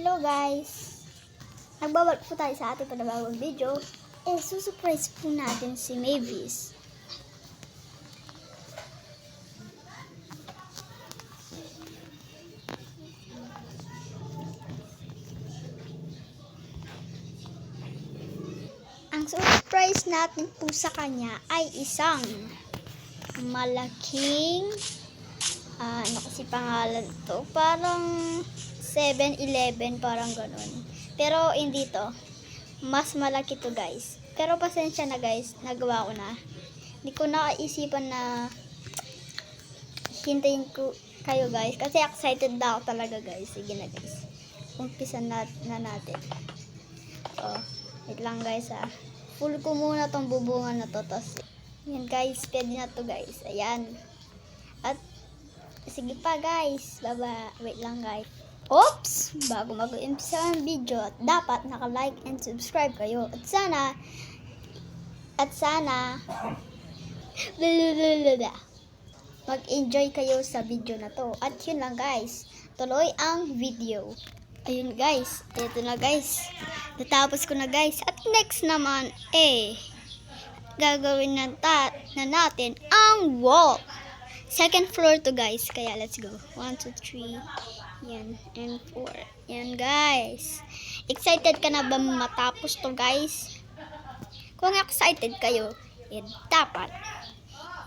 Hello guys! Nagbabalik po tayo sa ating panabagong video. Eh, susurprise po natin si Mavis. Ang surprise natin po sa kanya ay isang malaking ah, ano kasi pangalan to? Parang 7-Eleven, parang ganun. Pero hindi to. Mas malaki to guys. Pero pasensya na guys, nagawa ko na. Hindi ko nakaisipan na hintayin ko kayo guys. Kasi excited na ako talaga guys. Sige na guys. Umpisa na, na natin. So, wait lang guys ah. Full ko muna tong bubungan na to. Tapos, yan guys, pwede na to guys. Ayan. At Sige pa guys. Baba. Wait lang guys. Oops! Bago mag-umpisa ang video, at dapat naka-like and subscribe kayo. At sana, at sana, mag-enjoy kayo sa video na to. At yun lang guys. Tuloy ang video. Ayun guys. Ito na guys. Natapos ko na guys. At next naman, eh, gagawin na, ta- na natin ang wall. Second floor to guys. Kaya let's go. 1, 2, 3. Yan. And 4. Yan guys. Excited ka na ba matapos to guys? Kung excited kayo, eh dapat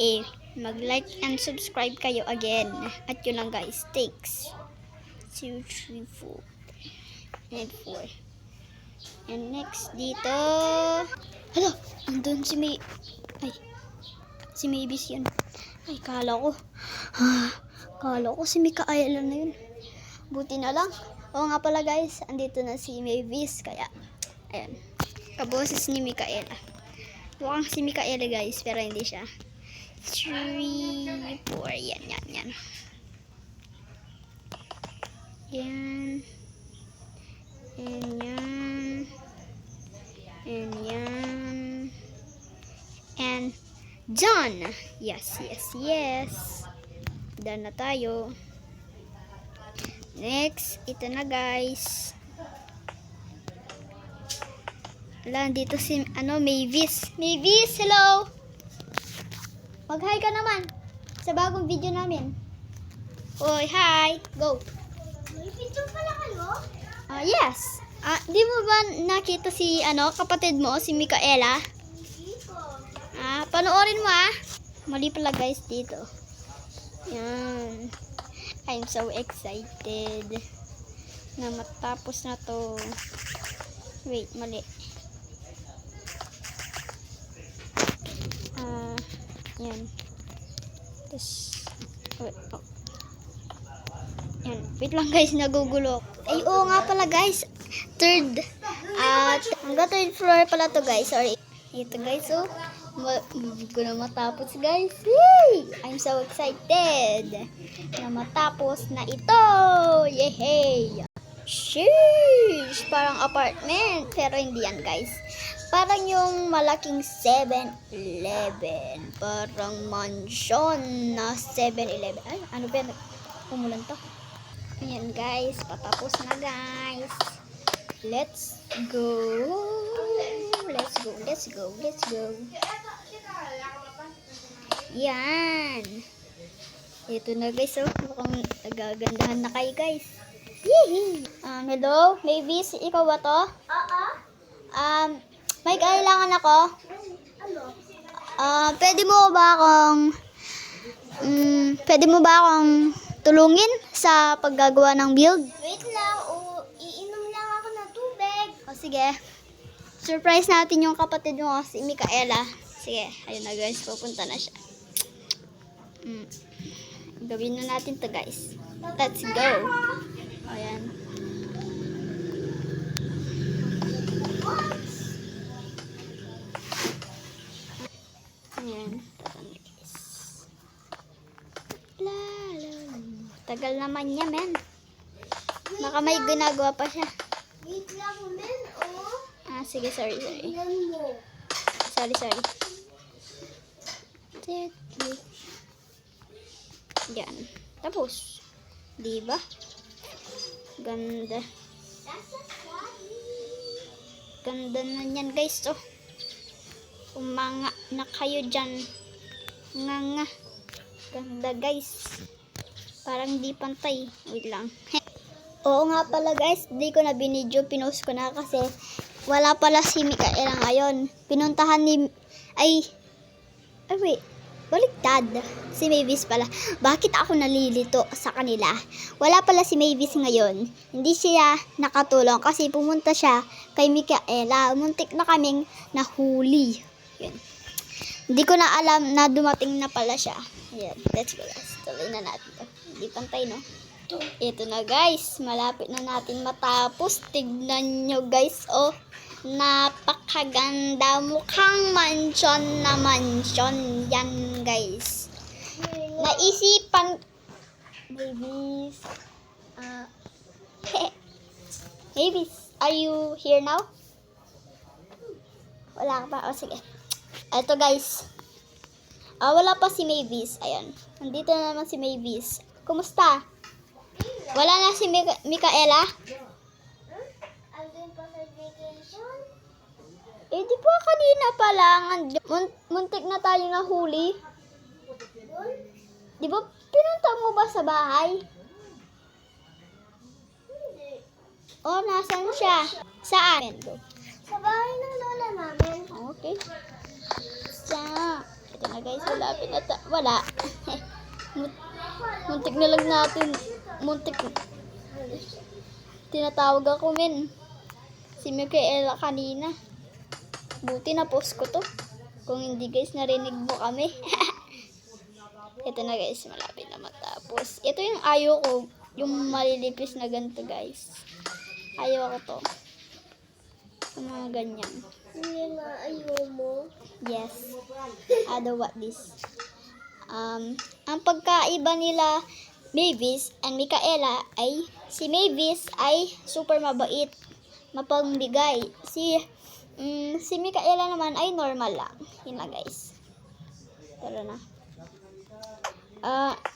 eh mag-like and subscribe kayo again. At yun lang guys. Takes 2, 3, 4. And 4. And next dito. Hala! Andun si May... Ay. Si Mavis yun. Ay, kala ko. kala ko si Mikaela na yun. Buti na lang. Oo nga pala guys, andito na si Mavis. Kaya, ayan. Kaboses ni Mikaela. Mukhang si Mikaela guys, pero hindi siya. 3, 4, yan, yan, yan. Yan. And yan. And yan. And done. Yes, yes, yes. Done na tayo. Next, ito na guys. Wala, dito si, ano, Mavis. Mavis, hello! Mag-hi ka naman sa bagong video namin. Hoy, hi! Go! May picture pala kayo? Ah, yes. Ah, di mo ba nakita si, ano, kapatid mo, si Mikaela? Hindi ko. Ah, panoorin mo ah. Mali pala guys dito. Yan. I'm so excited na matapos na to. Wait, mali. Ah, yan. Tapos, wait, oh. Yan. Wait lang guys, nagugulo. Ay, oo nga pala guys. Third. At, hanggang third floor pala to guys. Sorry. Ito guys, oh. Hindi ko na matapos guys. Yay! I'm so excited na matapos na ito. Yehey! Sheesh! Parang apartment. Pero hindi yan guys. Parang yung malaking 7-Eleven. Parang mansion na 7-Eleven. Ay, ano ba? yan? Umulan to. Ayan guys, patapos na guys. Let's go. Let's go, let's go, let's go. Yan. Ito na guys, oh. Mukhang nagagandahan na kayo guys. Yee! Um, hello? Mavis, ikaw ba to? Oo? Um, may kailangan ako. Ano? Ah, pwede mo ba akong mm, pwede mo ba akong tulungin sa paggagawa ng build? Wait lang. O, iinom lang ako ng tubig. O sige. Surprise natin yung kapatid mo, si Mikaela. Sige, ayun na guys, pupunta na siya. Mm. Gawin na natin to guys. Let's go. Ayan. Ayan. Tara na, guys. La, la, la. Tagal naman niya, men. Baka may ginagawa pa siya. Wait lang, men. Ah, sige, sorry, sorry. Sorry, sorry. Yan. Tapos. Di ba? Ganda. Ganda na yan guys, oh. Umanga na kayo dyan. Nga nga. Ganda guys. Parang di pantay. Wait lang. Oo nga pala guys, di ko na binidyo, pinost ko na kasi wala pala si Mikaela ngayon. Pinuntahan ni, ay, ay wait, baliktad. Si Mavis pala. Bakit ako nalilito sa kanila? Wala pala si Mavis ngayon. Hindi siya nakatulong kasi pumunta siya kay Mikaela. Muntik na kaming nahuli. Yun. Hindi ko na alam na dumating na pala siya. Ayan, let's go guys. Tuloy na natin. Hindi pantay, no? Ito na guys, malapit na natin matapos. Tignan nyo guys, oh. Napakaganda. Mukhang mansion na mansion yan guys. Naisipan, babies, uh, babies, are you here now? Wala ka pa? O sige. Ito guys. Ah, wala pa si Mavis. Ayan. Nandito na naman si Mavis. Kumusta? Wala na si Mika- Mikaela? Sa? Eh, di ba kanina pa lang? mun- muntik na tayo nahuli. Doon? Di ba pinunta mo ba sa bahay? Hindi. Oh, nasan siya? Saan? Sa bahay ng lola namin. Okay. Sa... Ito na guys, malapit na ta- Wala. Muntik na lang natin. Muntik. Tinatawag ako, men. Si Michaela kanina. Buti na post ko to. Kung hindi guys, narinig mo kami. Ito na guys, malapit na matapos. Ito yung ayaw ko. Yung malilipis na ganito guys. Ayaw ko to. Yung mga ganyan. Hindi na ayaw mo. Yes. I don't want this. Um, ang pagkaiba nila Mavis and Micaela ay si Mavis ay super mabait, mapangbigay. Si mm, si Micaela naman ay normal lang. Yun lang guys. Tara na. Ah ah.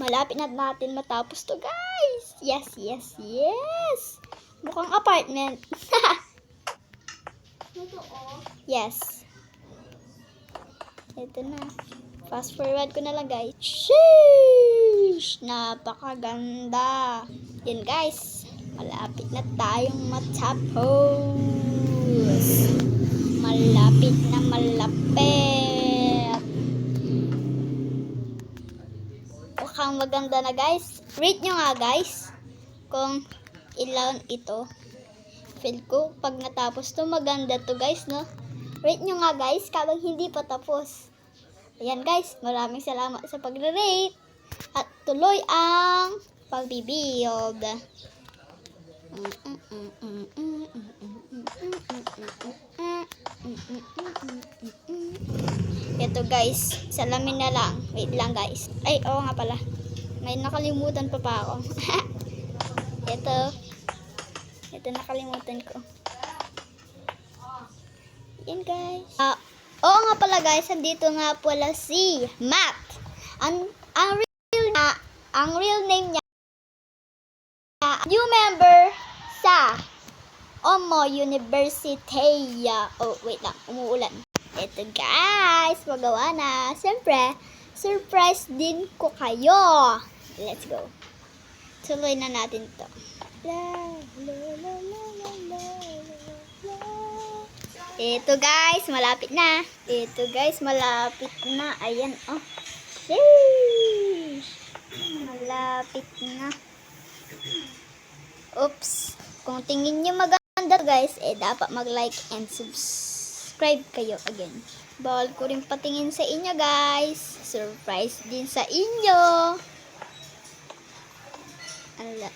Malapit na natin matapos to, guys. Yes, yes, yes. Mukhang apartment. Totoo. yes. Ito na. Fast forward ko na lang, guys. Sheesh! Napakaganda. Yan, guys. Malapit na tayong matapos. Malapit na malapit. Mukhang maganda na guys. Rate nyo nga guys kung ilan ito. Feel ko pag natapos to maganda to guys no. Rate nyo nga guys kapag hindi pa tapos. Ayan guys, maraming salamat sa pagre-rate. At tuloy ang pagbibuild. Ito guys, salamin na lang. Wait lang guys. Ay, oo nga pala. May nakalimutan pa pa ako. Ito. Ito nakalimutan ko. Yan guys. Ah, oo nga pala guys, andito nga pala si Matt. Ang ang real na, ang real name niya new member sa Omo University. Oh, wait lang, umuulan. Ito guys, magawa na. Siyempre, surprise din ko kayo. Let's go. Tuloy na natin to. Ito guys, malapit na. Ito guys, malapit na. Ayan, oh. Sheesh. Malapit na. Oops. Kung tingin nyo maganda guys, eh dapat mag-like and subscribe kayo again. Bawal ko rin patingin sa inyo guys. Surprise din sa inyo. Ala.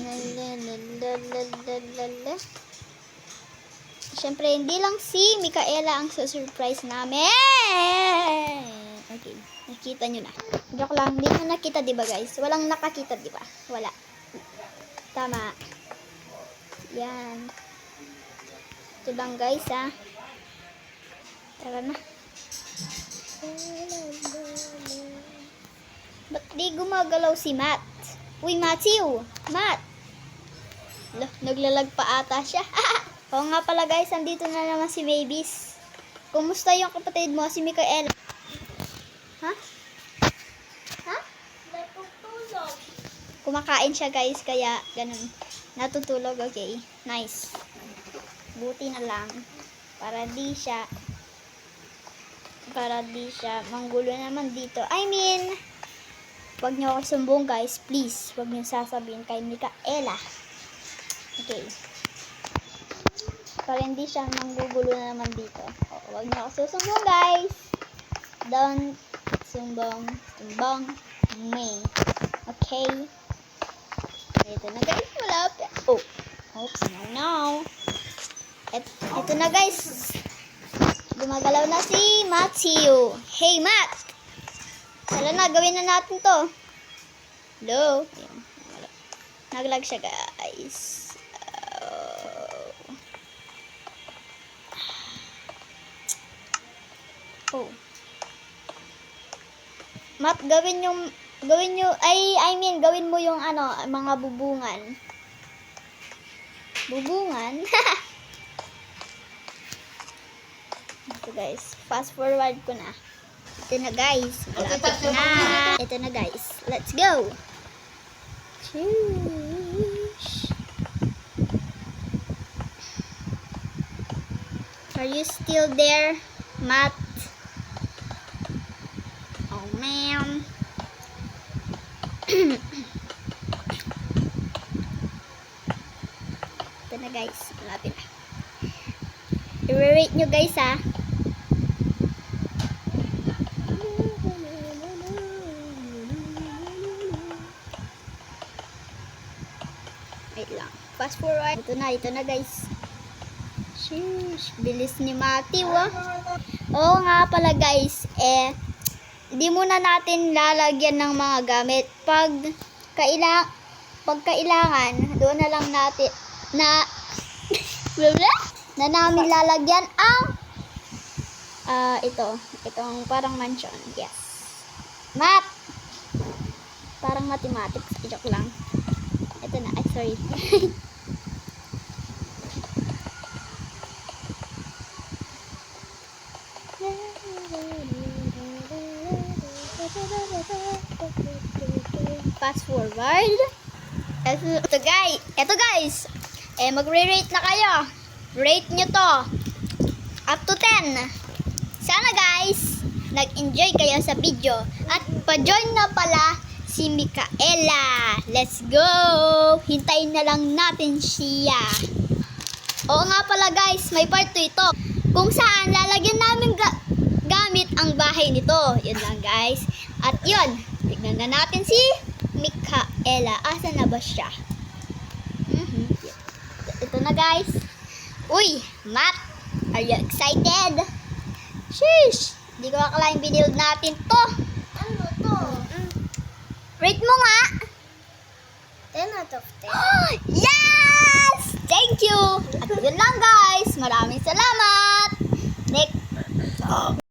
Lalalalalalala. Siyempre, hindi lang si Mikaela ang surprise namin. Okay, nakita nyo na. Joke lang, hindi na nakita, di ba guys? Walang nakakita, di ba? Wala. Tama. Yan. Ito lang guys, ha. Tara na. Ba't di gumagalaw si Matt? Uy, Matthew! Matt! Lo, naglalag pa ata siya. Oo nga pala guys, andito na naman si Mavis. Kumusta yung kapatid mo, si Mikael? Ha? Ha? Natutulog. Kumakain siya guys, kaya ganun. Natutulog, okay. Nice. Buti na lang. Para di siya para di siya manggulo naman dito. I mean, wag niyo ako sumbong guys, please. Wag niyo sasabihin kay Mikaela. Okay. Para hindi siya manggugulo na naman dito. O, wag niyo ako susumbong guys. Don't sumbong, sumbong me. Okay? Ito na guys, malapit. Oh, oops, no, no. Et, ito na guys. Gumagalaw na si Matthew. Hey, Matt! Tara na, gawin na natin to. Hello? Ayan. Naglag siya, guys. Oh. oh. Matt, gawin yung gawin nyo, ay, I mean, gawin mo yung ano, mga bubungan. Bubungan? Ito guys, fast forward ko na. Ito na guys, malapit na. Ito na guys, let's go! Sheesh. Are you still there, Matt? Oh man. Ito na guys, malapit na. I-rate nyo guys ha. Wait lang. Fast forward. Ito na, ito na guys. Sheesh, bilis ni Matthew ah. Oo nga pala guys, eh, di muna natin lalagyan ng mga gamit. Pag kaila pag kailangan, doon na lang natin na na namin lalagyan ang ah ito, itong parang mansion. Yes. Math. Parang mathematics, joke lang. Ito na, ay sorry. Fast forward. Ito, ito guys, ito guys. Eh magre-rate na kayo. Rate nyo to. Up to 10. Sana guys, nag-enjoy kayo sa video. At pa-join na pala si Mikaela. Let's go! Hintayin na lang natin siya. Oo nga pala guys, may part 2 ito. Kung saan lalagyan namin ga- gamit ang bahay nito. Yun lang guys. At yun, tignan na natin si Mikaela. Asa na ba siya? Mhm. Ito na guys. Uy, Matt, are you excited? Sheesh! Hindi ko akalain binild natin to. Ano to? Rate mo nga. 10 out of 10. yes! Thank you! At yun lang guys. Maraming salamat. Next.